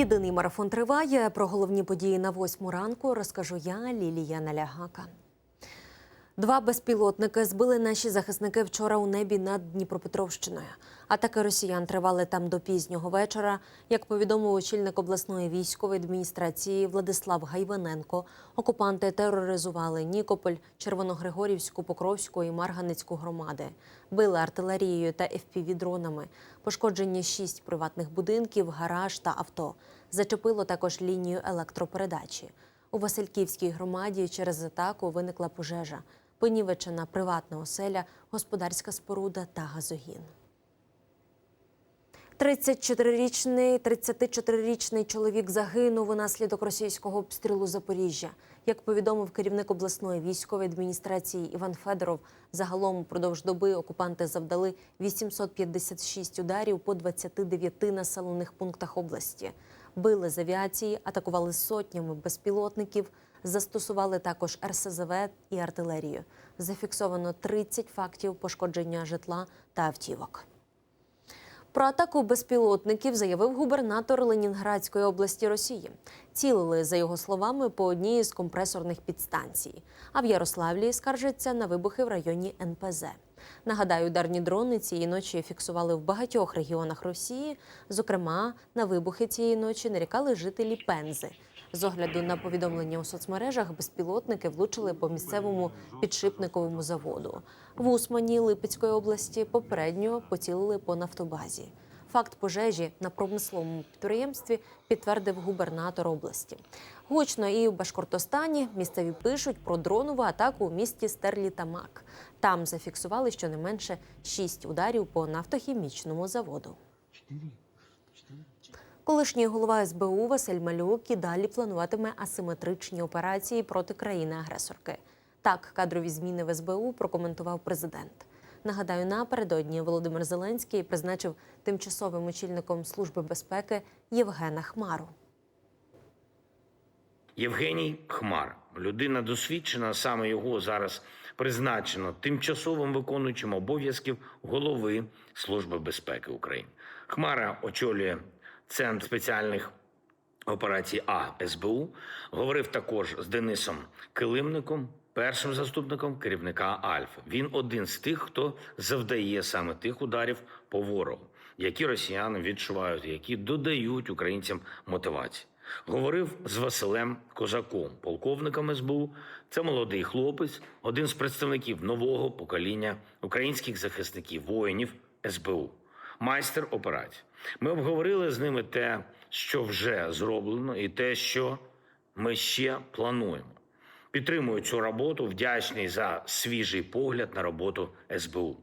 Єдиний марафон триває. Про головні події на восьму ранку розкажу я, Лілія Налягака. Два безпілотники збили наші захисники вчора у небі над Дніпропетровщиною. Атаки росіян тривали там до пізнього вечора. Як повідомив очільник обласної військової адміністрації Владислав Гайваненко, окупанти тероризували Нікополь, Червоногригорівську, Покровську і Марганецьку громади. Били артилерією та FPV-дронами. Пошкоджені шість приватних будинків, гараж та авто. Зачепило також лінію електропередачі. У Васильківській громаді через атаку виникла пожежа. Понівечена приватна оселя, господарська споруда та газогін. 34-річний 34-річний чоловік загинув унаслідок російського обстрілу Запоріжжя. Як повідомив керівник обласної військової адміністрації Іван Федоров, загалом упродовж доби окупанти завдали 856 ударів по 29 населених пунктах області. Били з авіації, атакували сотнями безпілотників, застосували також РСЗВ і артилерію. Зафіксовано 30 фактів пошкодження житла та автівок. Про атаку безпілотників заявив губернатор Ленінградської області Росії. Цілили, за його словами, по одній з компресорних підстанцій. А в Ярославлі скаржаться на вибухи в районі НПЗ. Нагадаю, ударні дрони цієї ночі фіксували в багатьох регіонах Росії. Зокрема, на вибухи цієї ночі нарікали жителі Пензи. З огляду на повідомлення у соцмережах, безпілотники влучили по місцевому підшипниковому заводу. В Усмані Липецької області попередньо поцілили по нафтобазі. Факт пожежі на промисловому підприємстві підтвердив губернатор області. Гучно і в Башкортостані місцеві пишуть про дронову атаку у місті Стерлітамак. Там зафіксували щонайменше шість ударів по нафтохімічному заводу. Колишній голова СБУ Василь Малюк і далі плануватиме асиметричні операції проти країни-агресорки. Так, кадрові зміни в СБУ прокоментував президент. Нагадаю, напередодні Володимир Зеленський призначив тимчасовим очільником Служби безпеки Євгена Хмару. Євгеній Хмар, людина досвідчена, саме його зараз призначено тимчасовим виконуючим обов'язків голови Служби безпеки України. Хмара очолює центр спеціальних операцій А СБУ. Говорив також з Денисом Килимником, першим заступником керівника Альфа. Він один з тих, хто завдає саме тих ударів по ворогу, які росіяни відчувають, які додають українцям мотивації. Говорив з Василем Козаком, полковником СБУ. Це молодий хлопець, один з представників нового покоління українських захисників воїнів СБУ, майстер операцій. Ми обговорили з ними те, що вже зроблено, і те, що ми ще плануємо. Підтримую цю роботу, вдячний за свіжий погляд на роботу СБУ.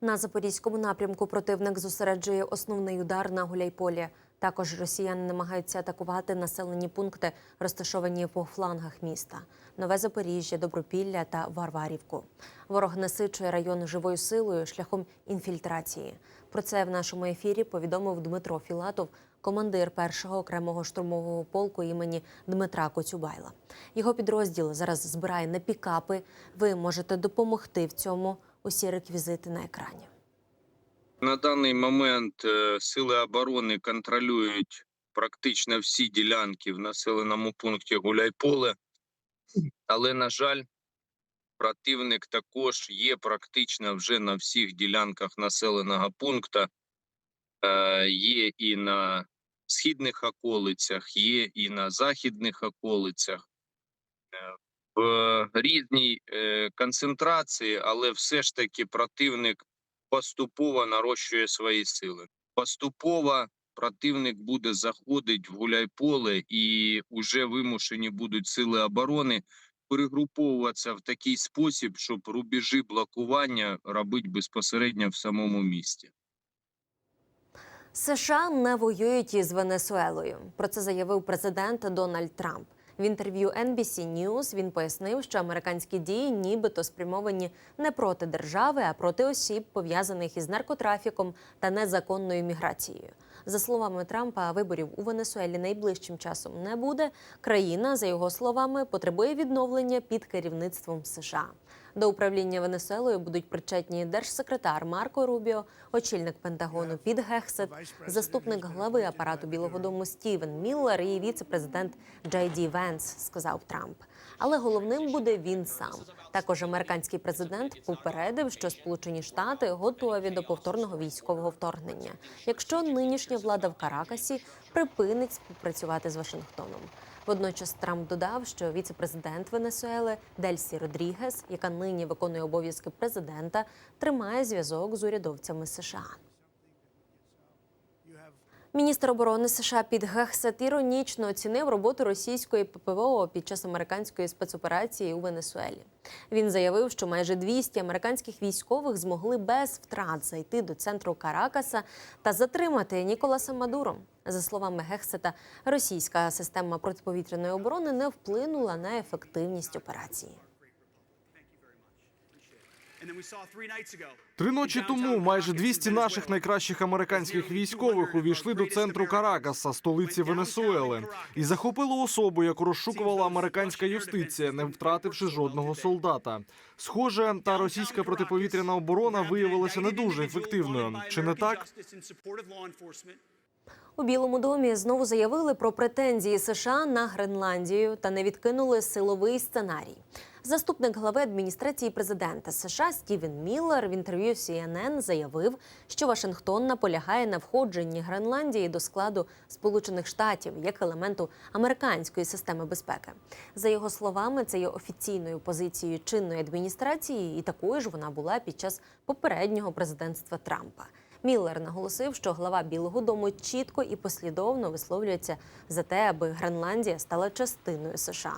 На запорізькому напрямку противник зосереджує основний удар на Гуляйполі. Також росіяни намагаються атакувати населені пункти, розташовані по флангах міста: Нове Запоріжжя, Добропілля та Варварівку. Ворог насичує район живою силою шляхом інфільтрації. Про це в нашому ефірі повідомив Дмитро Філатов, командир першого окремого штурмового полку імені Дмитра Коцюбайла. Його підрозділ зараз збирає на пікапи. Ви можете допомогти в цьому. Усі реквізити на екрані. На даний момент е, сили оборони контролюють практично всі ділянки в населеному пункті Гуляйполе, але, на жаль, противник також є практично вже на всіх ділянках населеного пункту. Е, Є і на східних околицях, є і на західних околицях. Е, В різній е, концентрації, але все ж таки противник поступово нарощує свої сили. Поступово противник буде заходити в гуляйполе, і вже вимушені будуть сили оборони перегруповуватися в такий спосіб, щоб рубежі блокування робити безпосередньо в самому місті. США не воюють із Венесуелою. Про це заявив президент Дональд Трамп. В інтерв'ю NBC News він пояснив, що американські дії нібито спрямовані не проти держави, а проти осіб, пов'язаних із наркотрафіком та незаконною міграцією. За словами Трампа, виборів у Венесуелі найближчим часом не буде. Країна, за його словами, потребує відновлення під керівництвом США. До управління Венесуелою будуть причетні держсекретар Марко Рубіо, очільник Пентагону Піт Гексет, заступник глави апарату Білого Дому Стівен Міллер і віце-президент Джей Ді Венс, сказав Трамп. Але головним буде він сам. Також американський президент попередив, що Сполучені Штати готові до повторного військового вторгнення, якщо нинішня влада в Каракасі припинить співпрацювати з Вашингтоном. Водночас Трамп додав, що віце-президент Венесуели Дельсі Родрігес, яка нині виконує обов'язки президента, тримає зв'язок з урядовцями США. Міністр оборони США Піт Гексет іронічно оцінив роботу російської ППО під час американської спецоперації у Венесуелі. Він заявив, що майже 200 американських військових змогли без втрат зайти до центру Каракаса та затримати Ніколаса Мадуро. За словами Гексета, російська система протиповітряної оборони не вплинула на ефективність операції. Три ночі тому майже 200 наших найкращих американських військових увійшли до центру Каракаса, столиці Венесуели, і захопили особу, яку розшукувала американська юстиція, не втративши жодного солдата. Схоже, та російська протиповітряна оборона виявилася не дуже ефективною. Чи не так? У Білому домі знову заявили про претензії США на Гренландію та не відкинули силовий сценарій. Заступник глави адміністрації президента США Стівен Міллер в інтерв'ю CNN заявив, що Вашингтон наполягає на входженні Гренландії до складу Сполучених Штатів як елементу американської системи безпеки. За його словами, це є офіційною позицією чинної адміністрації, і такою ж вона була під час попереднього президентства Трампа. Міллер наголосив, що глава Білого Дому чітко і послідовно висловлюється за те, аби Гренландія стала частиною США.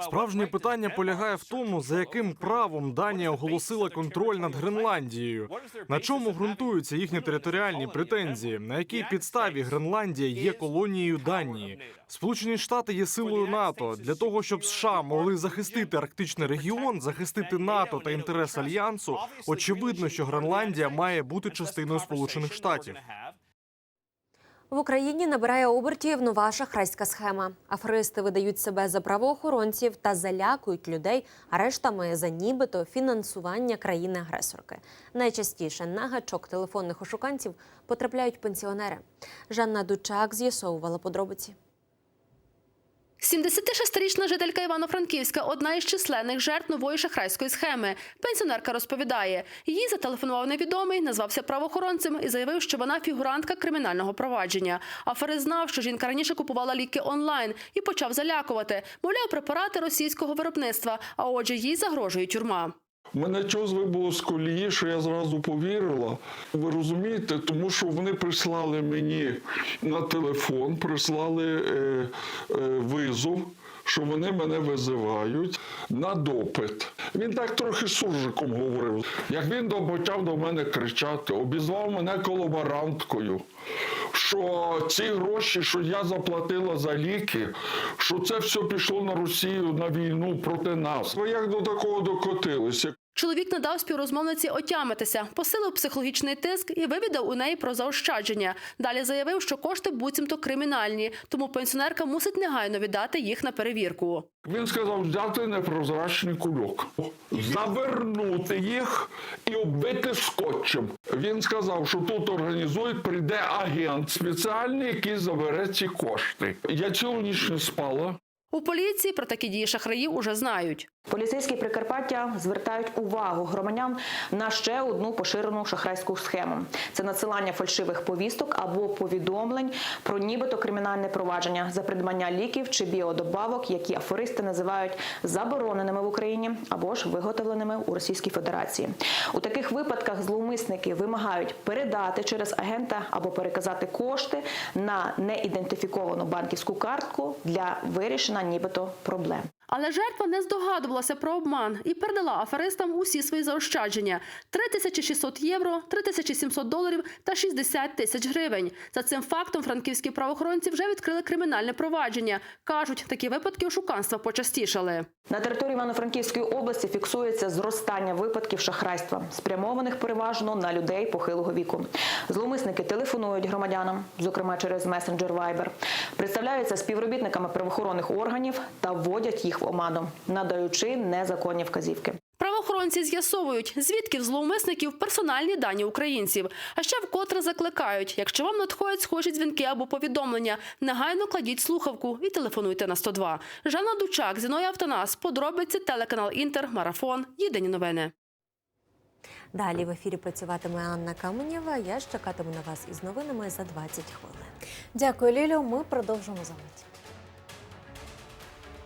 Справжнє питання полягає в тому, за яким правом Данія оголосила контроль над Гренландією. На чому ґрунтуються їхні територіальні претензії? На якій підставі Гренландія є колонією Данії? Сполучені Штати є силою НАТО для того, щоб США могли захистити арктичний регіон, захистити НАТО та інтерес альянсу. Очевидно, що Гренландія має бути частиною Сполучених Штатів. В Україні набирає обертів нова шахрайська схема. Аферисти видають себе за правоохоронців та залякують людей арештами за нібито фінансування країни-агресорки. Найчастіше на гачок телефонних ошуканців потрапляють пенсіонери. Жанна Дучак з'ясовувала подробиці. 76-річна жителька Івано-Франківська одна із численних жертв нової шахрайської схеми. Пенсіонерка розповідає, їй зателефонував невідомий, назвався правоохоронцем і заявив, що вона фігурантка кримінального провадження. Аферист знав, що жінка раніше купувала ліки онлайн і почав залякувати. Мовляв, препарати російського виробництва, а отже, їй загрожує тюрма. Мене чого вибуло з колії, що я зразу повірила. Ви розумієте, тому що вони прислали мені на телефон, прислали е, е, визов, що вони мене визивають на допит. Він так трохи суржиком говорив. Як він почав до мене кричати, обізвав мене колаборанткою. Що ці гроші, що я заплатила за ліки, що це все пішло на Росію на війну проти нас. Ви як до такого докотилися? Чоловік надав співрозмовниці отямитися, посилив психологічний тиск і вивідав у неї про заощадження. Далі заявив, що кошти буцімто кримінальні, тому пенсіонерка мусить негайно віддати їх на перевірку. Він сказав взяти непрозрачний кульок, завернути їх і оббити скотчем. Він сказав, що тут організують, прийде агент спеціальний, який забере ці кошти. Я цілу ніч не спала. У поліції про такі дії шахраїв уже знають. Поліцейські Прикарпаття звертають увагу громадян на ще одну поширену шахрайську схему: це надсилання фальшивих повісток або повідомлень про нібито кримінальне провадження за придбання ліків чи біодобавок, які аферисти називають забороненими в Україні або ж виготовленими у Російській Федерації. У таких випадках зловмисники вимагають передати через агента або переказати кошти на неідентифіковану банківську картку для вирішення нібито проблем. Але жертва не здогадувалася про обман і передала аферистам усі свої заощадження: 3600 євро, 3700 доларів та 60 тисяч гривень. За цим фактом франківські правоохоронці вже відкрили кримінальне провадження. кажуть, такі випадки ошуканства почастішали. На території Івано-Франківської області фіксується зростання випадків шахрайства, спрямованих переважно на людей похилого віку. Зловмисники телефонують громадянам, зокрема через месенджер Viber, представляються співробітниками правоохоронних органів та вводять їх в оману, надаючи незаконні вказівки. Правоохоронці з'ясовують, звідки в зловмисників персональні дані українців. А ще вкотре закликають: якщо вам надходять схожі дзвінки або повідомлення, негайно кладіть слухавку і телефонуйте на 102. Жанна Дучак, Зіноя Автонас, подробиці телеканал Інтер, Марафон. Єдині новини. Далі в ефірі працюватиме Анна Каменєва. Я ж чекатиму на вас із новинами за 20 хвилин. Дякую, Лілю. Ми продовжимо за мить.